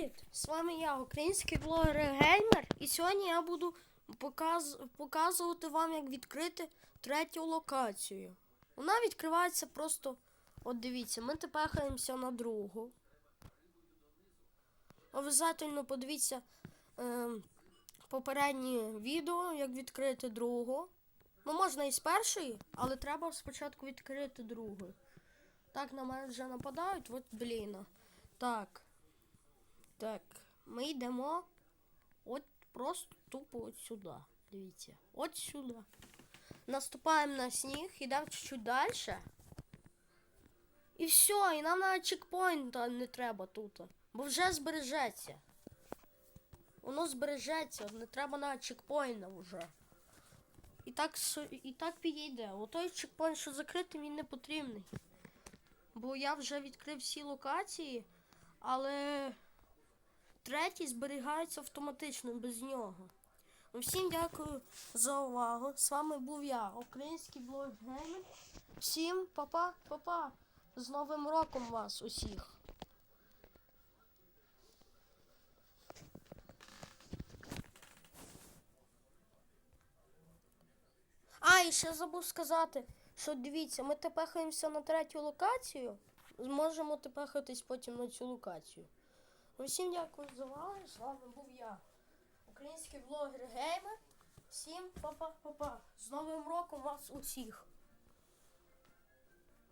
Привіт! З вами я, український блогер Геймер, і сьогодні я буду показ... показувати вам, як відкрити третю локацію. Вона відкривається просто. От дивіться, ми тепехаємося на другу. Обов'язательно подивіться е, попереднє відео, як відкрити другу. Ну, можна і з першої, але треба спочатку відкрити другу. Так, на мене вже нападають, от блін. Так. Так, ми йдемо от просто тупо от сюди. Дивіться. От сюди. Наступаємо на сніг, йдемо чуть-чуть далі. І все, і нам навіть чекпоінта не треба тут. Бо вже збережеться. Воно збережеться, не треба навіть чекпоінта вже. І так, і так підійде. Отой чекпоінт, що закритий, він не потрібний. Бо я вже відкрив всі локації, але третій зберігається автоматично без нього. Всім дякую за увагу. З вами був я, український блог геймер. Всім па-па, па-па. З Новим роком вас усіх. А, і ще забув сказати, що дивіться, ми тепехаємося на третю локацію. Зможемо тепехатись потім на цю локацію. Всім дякую за увагу. З вами був я, український блогер геймер. Всім па-па-па-па. З Новим роком вас усіх.